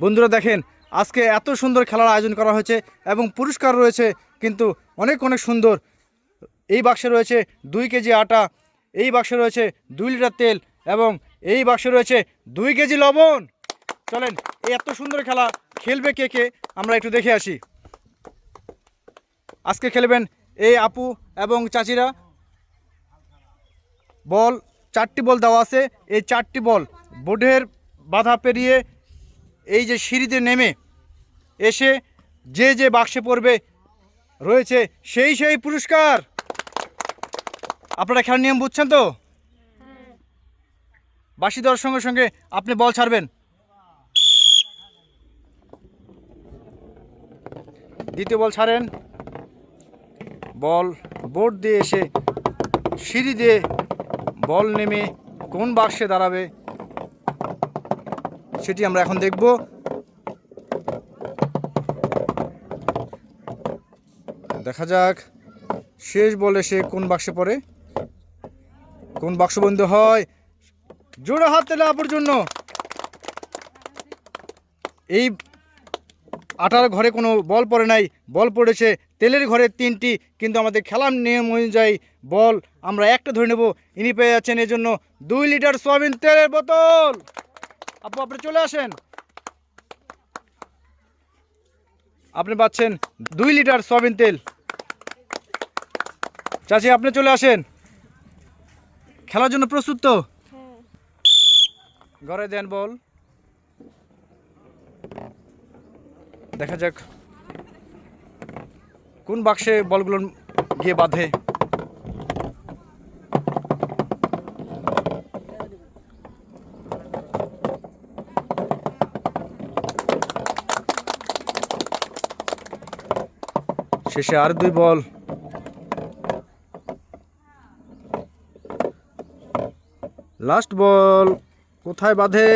বন্ধুরা দেখেন, আজকে এত সুন্দর খেলার আয়োজন করা হয়েছে এবং পুরস্কার রয়েছে কিন্তু অনেক অনেক সুন্দর। এই বাক্সে রয়েছে দুই কেজি আটা, এই বাক্সে রয়েছে দুই লিটার তেল এবং এই বাক্সে রয়েছে দুই কেজি লবণ। চলেন, এই এত সুন্দর খেলা খেলবে কে কে আমরা একটু দেখে আসি। আজকে খেলবেন এই আপু এবং চাচিরা। বল, চারটি বল দেওয়া আছে, এই চারটি বল বোর্ডের বাধা পেরিয়ে এই যে সিঁড়িতে নেমে এসে যে যে বাক্সে পড়বে রয়েছে সেই সেই পুরস্কার। আপনারা খেলার নিয়ম বুঝছেন তো? বাসি দেওয়ার সঙ্গে সঙ্গে আপনি বল ছাড়বেন। দ্বিতীয় বল ছাড়েন। বল বোর্ড দিয়ে এসে সিঁড়ি দিয়ে বল নেমে কোন বাক্সে দাঁড়াবে সেটি আমরা এখন দেখব। দেখা যাক, শেষ বলে সে কোন বাক্সে পড়ে? কোন বাক্স বন্ধ হয়? জোড়া হাত তেলে আপুর জন্য। এই আটার ঘরে কোনো বল পড়ে নাই। বল পড়েছে তেলের ঘরে তিনটি, কিন্তু আমাদের খেলার নিয়ম অনুযায়ী বল আমরা একটা ধরে নেব। ইনি পেয়ে যাচ্ছেন এই জন্য দুই লিটার সয়াবিন তেলের বোতল। আপু, আপনি চলে আসেন। আপনি পাচ্ছেন দুই লিটার সয়াবিন তেল। চাচি, আপনি চলে আসেন। খেলার জন্য প্রস্তুত তো? ঘরে দেন বল। দেখা যাক কোন বাক্সে বলগুলো গিয়ে বাঁধে। শেষে আর দুই বল। লাস্ট বল, কোথায় বাঁধে?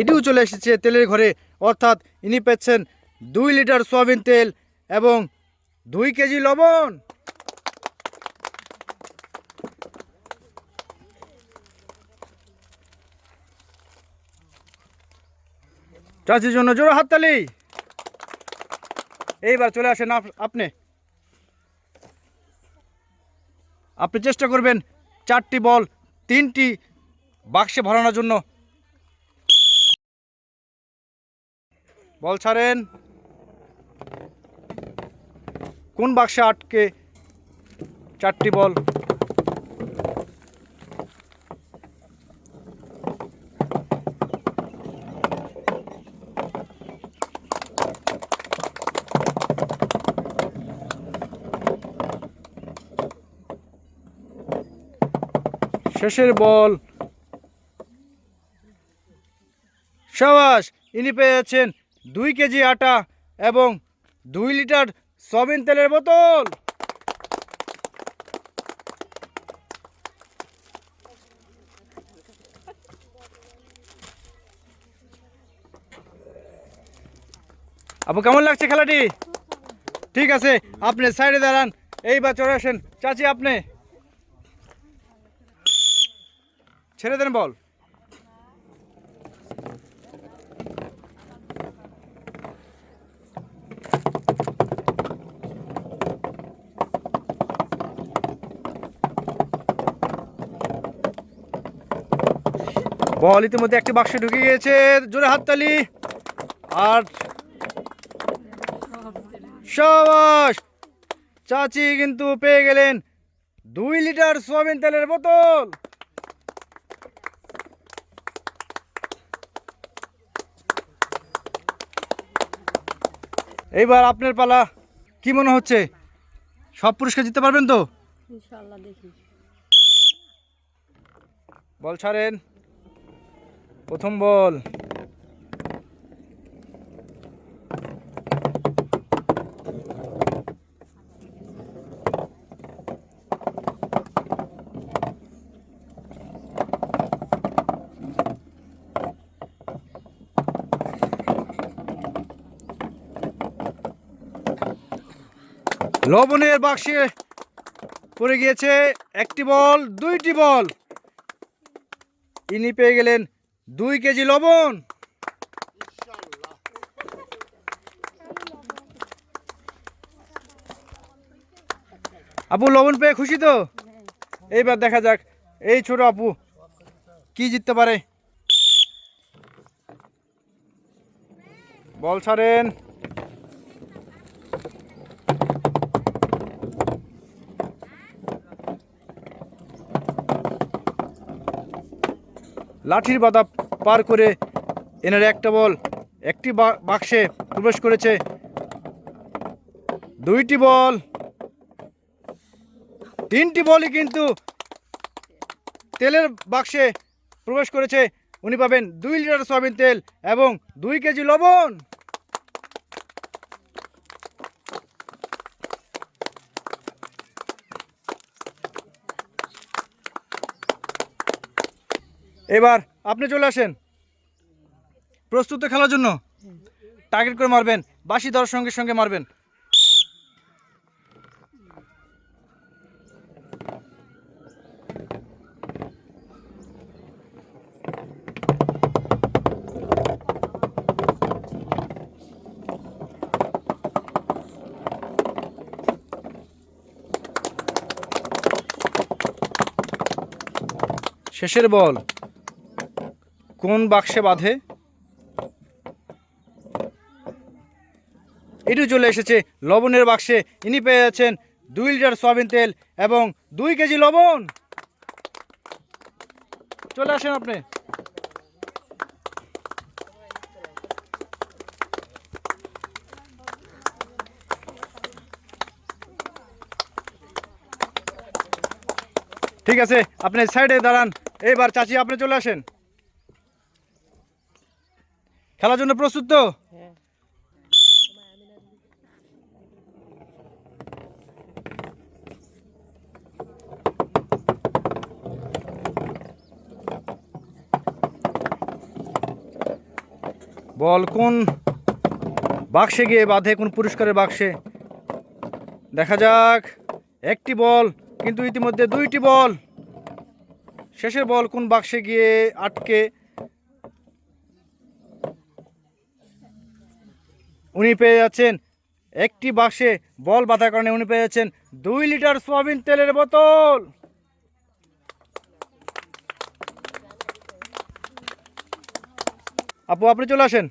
এটিও চলে এসেছে তেলের ঘরে। অর্থাৎ ইনি পেয়েছেন দুই লিটার সয়াবিন তেল এবং দুই কেজি লবণ। চাচির জন্য জোড়া হাততালি। এইবার চলে আসেন আপ- আপনি। আপনি চেষ্টা করবেন চারটি বল, তিনটি বাক্সে ভরানোর জন্য। বল ছাড়েন। কোন বাক্সে আটকে চারটি বল? শেষের বল। সাবাস, ইনি পেয়েছেন দুই কেজি আটা এবং দুই লিটার সয়াবিন তেলের বোতল। আপু, কেমন লাগছে খেলাটি? ঠিক আছে, আপনি সাইডে দাঁড়ান এইবার চলে আসেন। চাচি, আপনি? ছেড়ে দেন বল। বল, ইতিমধ্যে একটি বাক্সে ঢুকে গিয়েছে, জোরে হাততালি আর সাবাস, চাচি কিন্তু পেয়ে গেলেন দুই লিটার সোয়াবিন তেলের বোতল। এইবার আপনার পালা। কি মনে হচ্ছে? সব পুরস্কার জিততে পারবেন তো? দেখি। বল ছাড়েন। প্রথম বল। লবণের বাক্সে পড়ে গিয়েছে একটি বল, দুইটি বল। ইনি পেয়ে গেলেন দুই কেজি লবণ। আপু, লবণ পেয়ে খুশি তো? এইবার দেখা যাক, এই ছোট আপু কি জিততে পারে? বল ছাড়েন। লাঠির বাধা পার করে এনার একটা বল, একটি বাক্সে প্রবেশ করেছে। দুইটি বল। তিনটি বলই কিন্তু তেলের বাক্সে প্রবেশ করেছে। উনি পাবেন দুই লিটার সয়াবিন তেল এবং দুই কেজি লবণ। এবার আপনি চলে আসেন। প্রস্তুত খেলার জন্য। টার্গেট করে মারবেন। বাসি দেওয়ার সঙ্গে সঙ্গে মারবেন। শেষের বল। কোন বাক্সে বাঁধে? এটু চলে এসেছে লবণের বাক্সে। ইনি পেয়ে যাচ্ছেন দুই লিটার সয়াবিন তেল এবং দুই কেজি লবণ। চলে আসেন আপনি। ঠিক আছে, আপনি সাইডে দাঁড়ান। এইবার চাচি, আপনি চলে আসেন। খেলার জন্য প্রস্তুত তো? বল কোন বাক্সে গিয়ে বাঁধে, কোন পুরস্কারের বাক্সে? দেখা যাক, একটি বল, কিন্তু ইতিমধ্যে দুইটি বল। শেষের বল কোন বাক্সে গিয়ে আটকে উনি পেয়ে যাচ্ছেন একটি বাক্সে বল বাঁধার কারণে উনি পেয়ে যাচ্ছেন দুই লিটার সোয়াবিন তেলের বোতল। আপু, আপনি চলে আসেন।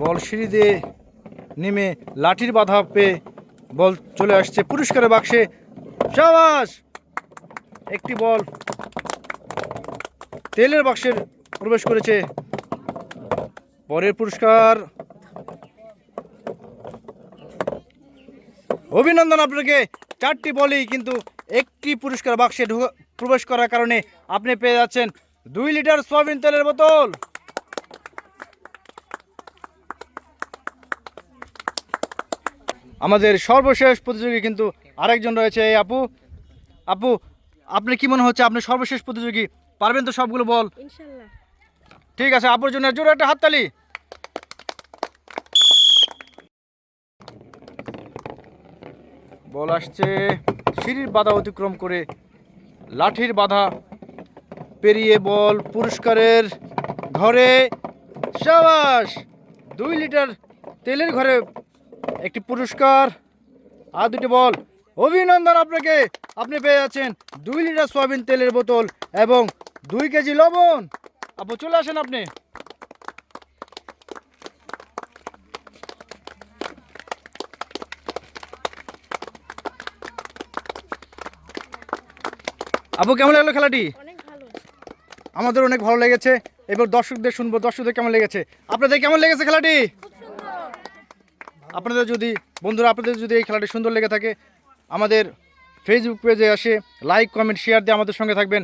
বল সিঁড়ি দিয়ে নেমে লাঠির বাধা পেয়ে বল চলে আসছে পুরস্কারের বাক্সে। সাবাস! একটি বল। তেলের বাক্সের প্রবেশ করেছে পরের পুরস্কার। অভিনন্দন আপনাকে। চারটি বলেই কিন্তু একটি পুরস্কার বাক্সে প্রবেশ করার কারণে আপনি পেয়ে যাচ্ছেন দুই লিটার সয়াবিন তেলের বোতল। আমাদের সর্বশেষ প্রতিযোগী কিন্তু আরেকজন রয়েছে। এই আপু আপু আপনি কি মনে হচ্ছে আপনি সর্বশেষ প্রতিযোগী? পারবেন তো সবগুলো বল? ঠিক আছে আপুর জন্য জোরে একটা হাততালি। বল আসছে সিঁড়ির বাধা অতিক্রম করে লাঠির বাধা। পেরিয়ে বল পুরস্কারের ঘরে সাবাস। দুই লিটার তেলের ঘরে একটি পুরস্কার। আর দুটি বল অভিনন্দন আপনাকে। আপনি পেয়ে যাচ্ছেন দুই লিটার সয়াবিন তেলের বোতল এবং দুই কেজি লবণ। আপু চলে আসেন আপনি। আপু কেমন লাগল খেলাটি? আমাদের অনেক ভালো লেগেছে। এবার দর্শকদের শুনব। দর্শকদের কেমন লেগেছে? আপনাদের কেমন লেগেছে খেলাটি? আপনাদের যদি বন্ধুরা আপনাদের যদি এই খেলাটি সুন্দর লেগে থাকে আমাদের ফেসবুক পেজে আসে লাইক কমেন্ট শেয়ার দিয়ে আমাদের সঙ্গে থাকবেন।